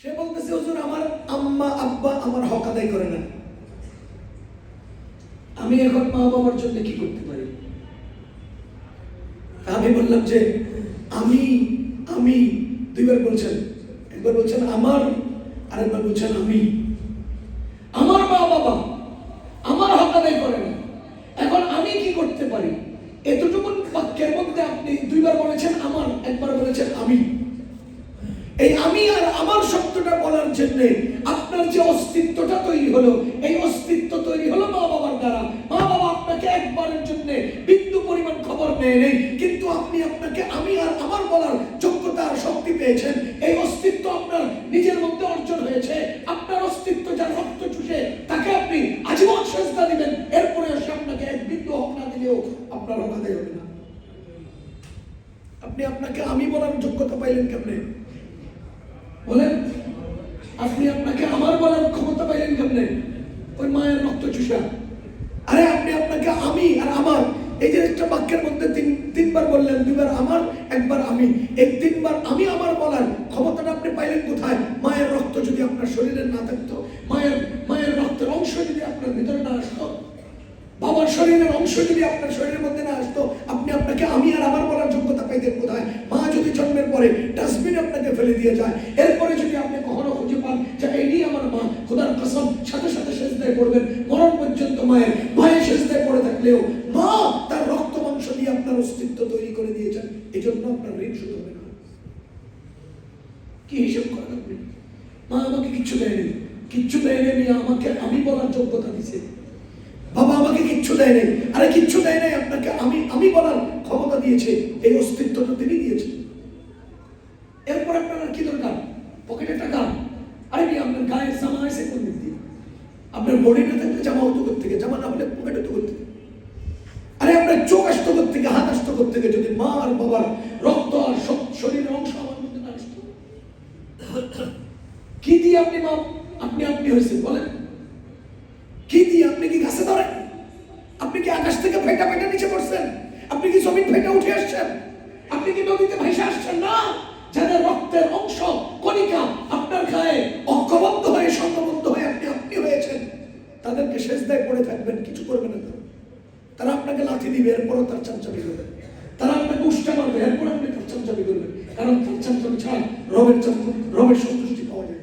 সে বলতেছে, হুজুর, আমার আম্মা, আব্বা আমার হক আদায় করে না। আমি এখন মা বাবার জন্য কি করতে পারি? আমি বললাম যে, আমি আমি দুইবার বলছেন। একবার বলছেন, আমার আরেকবার বলছেন, আমি আমার মা বাবা আমার হক আদায় করে না। এখন আমি কি করতে পারি? এতটুকু বাক্যের মধ্যে আপনি দুইবার বলেছেন, আমার একবার বলেছেন, আমি এই আমি আর আমার বলার জন্য আপনার যে অস্তিত্বটা তৈরি হলো, এই অস্তিত্ব তৈরি হলো মা বাবার দ্বারা। মা বাবা আপনাকে একবারের জন্য বিন্দু পরিমাণ খবর নেয় কিন্তু আপনি আপনাকে আমি আর আমার বলার যোগ্যতা আর শক্তি পেয়েছেন। এই অস্তিত্ব আপনার নিজের মধ্যে অর্জন হয়েছে। আপনার অস্তিত্ব যার রক্ত চুষে, তাকে আপনি আজীবন সেজদা দিবেন। এরপরে এসে আপনাকে এক বিন্দু হক না দিলেও আপনার হক হবে না। আপনি আপনাকে আমি বলার যোগ্যতা পাইলেন কেমনে? বলেন আপনি আপনাকে আমার বলার ক্ষমতা পাইলেন কেমনে? ওই মায়ের রক্ত চুষা। আরে আপনি আপনাকে আমি আর আমার, এই যে একটা বাক্যের মধ্যে তিন তিনবার বললেন দুইবার আমার, একবার আমি। এই তিনবার আমি আমার বলার ক্ষমতাটা আপনি পাইলেন কোথায়? মায়ের রক্ত যদি আপনার শরীরে না থাকতো, মায়ের মায়ের রক্তের অংশ যদি আপনার ভিতরে না আসতো, বাবার শরীরের অংশ যদি আপনার শরীরের মধ্যে না আসতো, আপনি আপনাকে আমি আর আমার বলার যোগ্যতা পাইতেন কোথায়? জন্মের পরে ডাস্টবিনে আপনাকে ফেলে দিয়ে যায়। এরপরে যদি আপনি কখনো খুঁজে পান যে এই আমার মা খোদার কসম সাথে সাথে সেজদায় পড়বেন, মরণ পর্যন্ত মায়ের মায়ের সেজদায় পড়ে থাকলেও মা তার রক্ত মাংস দিয়ে আপনার অস্তিত্ব তৈরি করে দিয়েছেন। এই জন্য আপনার ঋণ শুধু হবে না। কি হিসেব করেন আপনি? মা আমাকে কিচ্ছু দেয়নি। কিচ্ছু দেয়নি আমি আমাকে আমি বলার যোগ্যতা দিছে। বাবা আমাকে কিচ্ছু দেয় নাই আরে কিচ্ছু দেয় নাই, আপনাকে আমি আমি বলার ক্ষমতা দিয়েছে। এই অস্তিত্বটা তিনি দিয়েছেন। এরপর আপনার কি দরকার পকেটে টাকা আরে কি আপনার গায়ের জামা আছে কোন দিক দিয়ে? আপনার বডি না থাকলে জামা হতো থেকে জামা না হলে পকেটে তো করতে আরে আপনার চোখ আসতো থেকে হাত আসতো থেকে যদি মা আর বাবার রক্ত আর সব- শরীরের অংশ আমার মধ্যে না আসতো? কি দিয়ে আপনি মা, আপনি আপনি হয়েছে বলেন। কি দিয়ে? আপনি কি গাছে ধরেন? আপনি কি আকাশ থেকে ফেটা ফেটা নিচে পড়ছেন? আপনি কি জমিন ফেটে উঠে আসছেন? আপনি কি নদীতে ভেসে আসছেন? না! যাদের রক্তের অংশ কণিকা আপনার গায়ে অঙ্কবদ্ধ হয়ে সংঘবদ্ধ হয়ে আপনি আপনি হয়েছেন, তাদেরকে শেষ দায় পড়ে থাকবেন, কিছু করবেন না তারা। আপনাকে লাথি দিবে, এরপরও তার চামচামি করবে তারা আপনাকে উষ্টা মারবে এরপর আপনি তার চামচামি করবেন কারণ তার চামচামি ছাড়া রবের চামচামি রবের সন্তুষ্টি পাওয়া যায়।